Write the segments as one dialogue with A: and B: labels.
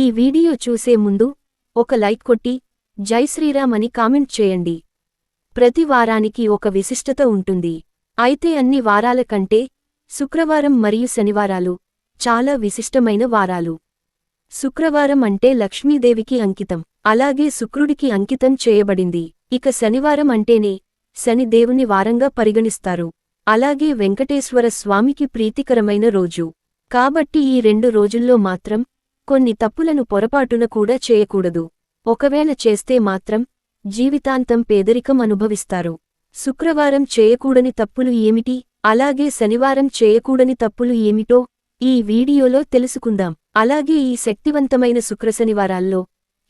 A: ఈ వీడియో చూసే ముందు ఒక లైక్ కొట్టి జై శ్రీరామ్ అని కామెంట్ చేయండి. ప్రతి వారానికి ఒక విశిష్టత ఉంటుంది. అయితే అన్ని వారాల కంటే శుక్రవారం మరియు శనివారాలు చాలా విశిష్టమైన వారాలు. శుక్రవారం అంటే లక్ష్మీదేవికి అంకితం. అలాగే శుక్రుడికి అంకితం చేయబడింది. ఇక శనివారం అంటేనే శనిదేవుని వారంగా పరిగణిస్తారు. అలాగే వెంకటేశ్వర స్వామికి ప్రీతికరమైన రోజు. కాబట్టి ఈ రెండు రోజుల్లో మాత్రం కొన్ని తప్పులను పొరపాటున కూడా చేయకూడదు. ఒకవేళ చేస్తే మాత్రం జీవితాంతం పేదరికం అనుభవిస్తారు. శుక్రవారం చేయకూడని తప్పులు ఏమిటి? అలాగే శనివారం చేయకూడని తప్పులు ఏమిటో ఈ వీడియోలో తెలుసుకుందాం. అలాగే ఈ శక్తివంతమైన శుక్రశనివారాల్లో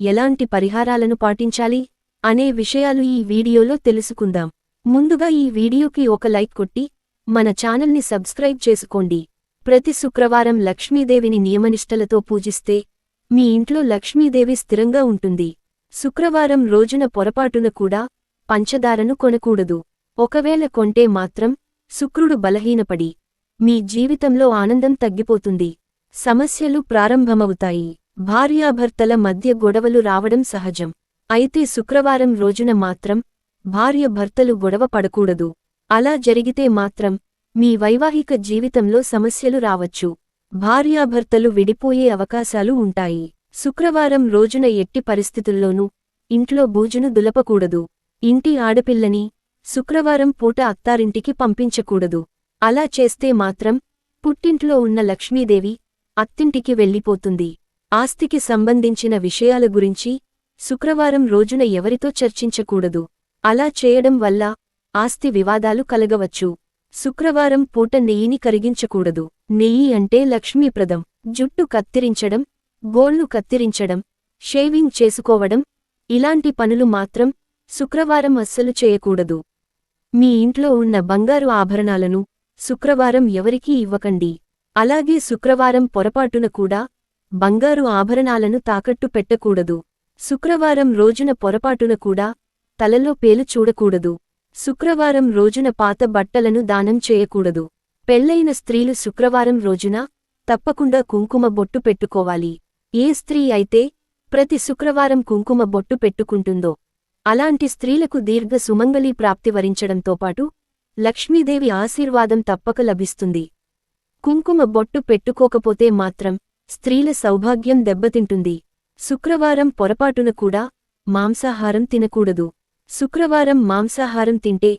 A: ఎలాంటి పరిహారాలను పాటించాలి అనే విషయాలు ఈ వీడియోలో తెలుసుకుందాం. ముందుగా ఈ వీడియోకి ఒక లైక్ కొట్టి మన ఛానల్ని సబ్స్క్రైబ్ చేసుకోండి. ప్రతి శుక్రవారం లక్ష్మీదేవిని నియమనిష్టలతో పూజిస్తే మీ ఇంట్లో లక్ష్మీదేవి స్థిరంగా ఉంటుంది. శుక్రవారం రోజున పొరపాటున కూడా పంచదారను కొనకూడదు. ఒకవేళ కొంటే మాత్రం శుక్రుడు బలహీనపడి మీ జీవితంలో ఆనందం తగ్గిపోతుంది. సమస్యలు ప్రారంభమవుతాయి. భార్యాభర్తల మధ్య గొడవలు రావడం సహజం. అయితే శుక్రవారం రోజున మాత్రం భార్య భర్తలు గొడవ పడకూడదు. అలా జరిగితే మాత్రం మీ వైవాహిక జీవితంలో సమస్యలు రావచ్చు. భార్యాభర్తలు విడిపోయే అవకాశాలు ఉంటాయి. శుక్రవారం రోజున ఎట్టి పరిస్థితుల్లోనూ ఇంట్లో బూజును దులపకూడదు. ఇంటి ఆడపిల్లని శుక్రవారం పూట అత్తారింటికి పంపించకూడదు. అలా చేస్తే మాత్రం పుట్టింట్లో ఉన్న లక్ష్మీదేవి అత్తింటికి వెళ్ళిపోతుంది. ఆస్తికి సంబంధించిన విషయాల గురించి శుక్రవారం రోజున ఎవరితో చర్చించకూడదు. అలా చేయడం వల్ల ఆస్తి వివాదాలు కలగవచ్చు. శుక్రవారం పూట నెయ్యిని కరిగించకూడదు. నెయ్యి అంటే లక్ష్మీప్రదం. జుట్టు కత్తిరించడం గోళ్ళు కత్తిరించడం షేవింగ్ చేసుకోవడం ఇలాంటి పనులు మాత్రం శుక్రవారం అస్సలు చేయకూడదు. మీ ఇంట్లో ఉన్న బంగారు ఆభరణాలను శుక్రవారం ఎవరికీ ఇవ్వకండి. అలాగే శుక్రవారం పొరపాటున కూడా బంగారు ఆభరణాలను తాకట్టు పెట్టకూడదు. శుక్రవారం రోజున పొరపాటున కూడా తలలో పేలు చూడకూడదు. శుక్రవారం రోజున పాత బట్టలను దానం చేయకూడదు. పెళ్ళైన స్త్రీలు శుక్రవారం రోజున తప్పకుండా కుంకుమ బొట్టు పెట్టుకోవాలి. ఏ స్త్రీ అయితే ప్రతి శుక్రవారం కుంకుమ బొట్టు పెట్టుకుంటుందో అలాంటి స్త్రీలకు దీర్ఘ సుమంగళీ ప్రాప్తి వరించడంతో పాటు లక్ష్మీదేవి ఆశీర్వాదం తప్పక లభిస్తుంది. కుంకుమ బొట్టు పెట్టుకోకపోతే మాత్రం స్త్రీల సౌభాగ్యం దెబ్బతింటుంది. శుక్రవారం పొరపాటున కూడా మాంసాహారం తినకూడదు. శుక్రవారం మాంసాహారం తింటే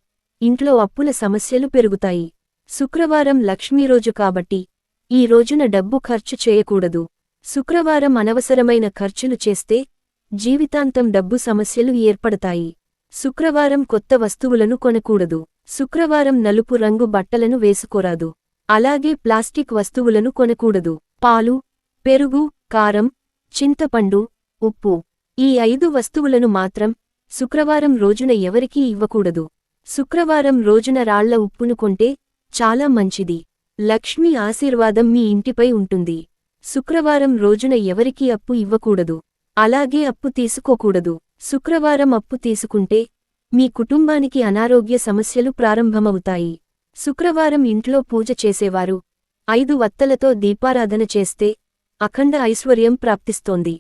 A: ఇంట్లో అప్పుల సమస్యలు పెరుగుతాయి. శుక్రవారం లక్ష్మీరోజు కాబట్టి ఈ రోజున డబ్బు ఖర్చు చేయకూడదు. శుక్రవారం అనవసరమైన ఖర్చులు చేస్తే జీవితాంతం డబ్బు సమస్యలు ఏర్పడతాయి. శుక్రవారం కొత్త వస్తువులను కొనకూడదు. శుక్రవారం నలుపు రంగు బట్టలను వేసుకోరాదు. అలాగే ప్లాస్టిక్ వస్తువులను కొనకూడదు. పాలు పెరుగు కారం చింతపండు ఉప్పు ఈ ఐదు వస్తువులను మాత్రం శుక్రవారం రోజున ఎవరికీ ఇవ్వకూడదు. శుక్రవారం రోజున రాళ్ళ ఉప్పును కొంటే చాలా మంచిది. లక్ష్మి ఆశీర్వాదం మీ ఇంటిపై ఉంటుంది. శుక్రవారం రోజున ఎవరికీ అప్పు ఇవ్వకూడదు. అలాగే అప్పు తీసుకోకూడదు. శుక్రవారం అప్పు తీసుకుంటే మీ కుటుంబానికి అనారోగ్య సమస్యలు ప్రారంభమవుతాయి. శుక్రవారం ఇంట్లో పూజ చేసేవారు. ఐదు వత్తలతో దీపారాధన చేస్తే అఖండ ఐశ్వర్యం ప్రాప్తిస్తోంది.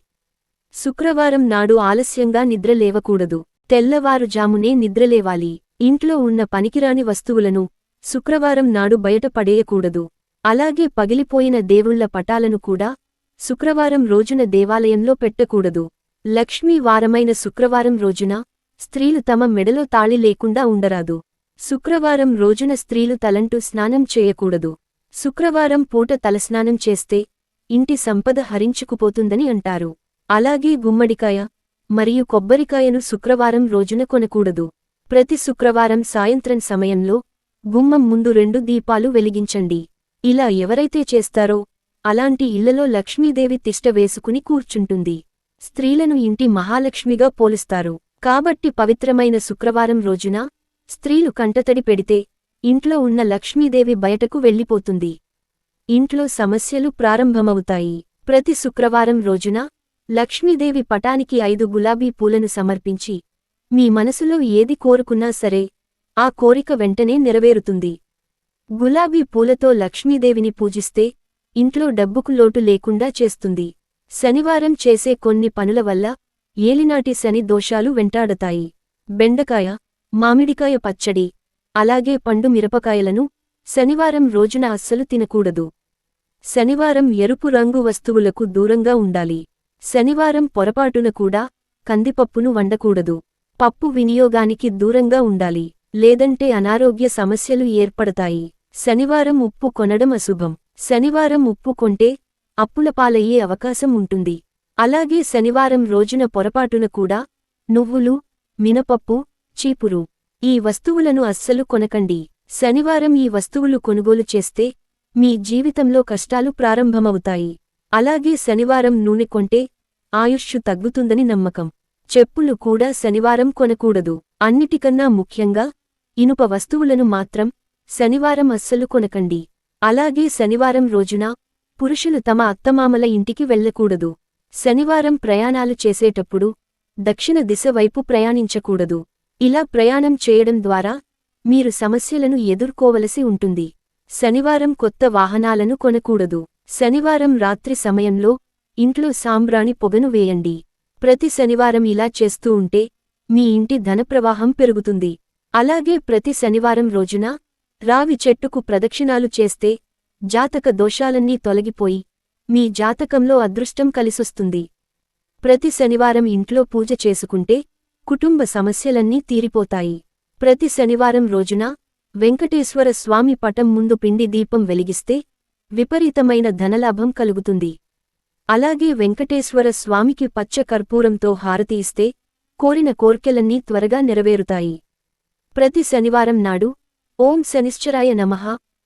A: శుక్రవారం నాడు ఆలస్యంగా నిద్రలేవకూడదు తెల్లవారుజామునే నిద్రలేవాలి ఇంట్లో ఉన్న పనికిరాని వస్తువులను శుక్రవారం నాడు బయట పడేయకూడదు. అలాగే పగిలిపోయిన దేవుళ్ళ పటాలను కూడా శుక్రవారం రోజున దేవాలయంలో పెట్టకూడదు. లక్ష్మీ వారమైన శుక్రవారం రోజున స్త్రీలు తమ మెడలో తాళి లేకుండా ఉండరాదు. శుక్రవారం రోజున స్త్రీలు తలంటూ స్నానం చేయకూడదు. శుక్రవారం పూట తలస్నానం చేస్తే ఇంటి సంపద హరించుకుపోతుందని అంటారు. అలాగే గుమ్మడికాయ మరియు కొబ్బరికాయను శుక్రవారం రోజున కొనకూడదు. ప్రతి శుక్రవారం సాయంత్రం సమయంలో గుమ్మం ముందు రెండు దీపాలు వెలిగించండి. ఇలా ఎవరైతే చేస్తారో అలాంటి ఇళ్ళలో లక్ష్మీదేవి తిష్ట వేసుకుని కూర్చుంటుంది. స్త్రీలను ఇంటి మహాలక్ష్మిగా పోలుస్తారు. కాబట్టి పవిత్రమైన శుక్రవారం రోజున స్త్రీలు కంటతడి పెడితే ఇంట్లో ఉన్న లక్ష్మీదేవి బయటకు వెళ్ళిపోతుంది. ఇంట్లో సమస్యలు ప్రారంభమవుతాయి. ప్రతి శుక్రవారం రోజున లక్ష్మీదేవి పటానికి ఐదు గులాబీ పూలను సమర్పించి మీ మనసులో ఏది కోరుకున్నా సరే ఆ కోరిక వెంటనే నెరవేరుతుంది. గులాబీ పూలతో లక్ష్మీదేవిని పూజిస్తే ఇంట్లో డబ్బుకు లోటు లేకుండా చేస్తుంది. శనివారం చేసే కొన్ని పనుల వల్ల ఏలినాటి శని దోషాలు వెంటాడతాయి. బెండకాయ మామిడికాయ పచ్చడి అలాగే పండు మిరపకాయలను శనివారం రోజున అస్సలు తినకూడదు. శనివారం ఎరుపు రంగు వస్తువులకు దూరంగా ఉండాలి. శనివారం పొరపాటున కూడా కందిపప్పును వండకూడదు. పప్పు వినియోగానికి దూరంగా ఉండాలి. లేదంటే అనారోగ్య సమస్యలు ఏర్పడతాయి. శనివారం ఉప్పు కొనడం అశుభం. శనివారం ఉప్పు కొంటే అప్పులపాలయ్యే అవకాశం ఉంటుంది. అలాగే శనివారం రోజున పొరపాటున కూడా నువ్వులు మినపప్పు చీపురు ఈ వస్తువులను అస్సలు కొనకండి. శనివారం ఈ వస్తువులు కొనుగోలు చేస్తే మీ జీవితంలో కష్టాలు ప్రారంభమవుతాయి. అలాగే శనివారం నూనె కొంటే ఆయుష్షు తగ్గుతుందని నమ్మకం. చెప్పులు కూడా శనివారం కొనకూడదు. అన్నిటికన్నా ముఖ్యంగా ఇనుప వస్తువులను మాత్రం శనివారం అస్సలు కొనకండి. అలాగే శనివారం రోజున పురుషులు తమ అత్తమామల ఇంటికి వెళ్ళకూడదు. శనివారం ప్రయాణాలు చేసేటప్పుడు దక్షిణ దిశ వైపు ప్రయాణించకూడదు. ఇలా ప్రయాణం చేయడం ద్వారా మీరు సమస్యలను ఎదుర్కోవలసి ఉంటుంది. శనివారం కొత్త వాహనాలను కొనకూడదు. శనివారం రాత్రి సమయంలో ఇంట్లో సాంబ్రాణి పొగను వేయండి. ప్రతి శనివారం ఇలా చేస్తూ ఉంటే మీ ఇంటి ధనప్రవాహం పెరుగుతుంది. అలాగే ప్రతి శనివారం రోజున రావి చెట్టుకు ప్రదక్షిణాలు చేస్తే జాతక దోషాలన్నీ తొలగిపోయి మీ జాతకంలో అదృష్టం కలిసొస్తుంది. ప్రతి శనివారం ఇంట్లో పూజ చేసుకుంటే కుటుంబ సమస్యలన్నీ తీరిపోతాయి. ప్రతి శనివారం రోజున వెంకటేశ్వర స్వామి పటం ముందు పిండి దీపం వెలిగిస్తే విపరీతమైన ధనలాభం కలుగుతుంది. అలాగే వెంకటేశ్వర స్వామికి పచ్చ కర్పూరంతో హారతి ఇస్తే కోరిన కోర్కెలన్నీ త్వరగా నెరవేరుతాయి. ప్రతి శనివారం నాడు ఓం శనిశ్చరాయ నమః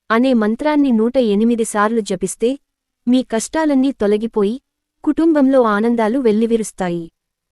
A: అనే మంత్రాన్ని నూట ఎనిమిది సార్లు జపిస్తే మీ కష్టాలన్నీ తొలగిపోయి కుటుంబంలో ఆనందాలు వెల్లివిరుస్తాయి.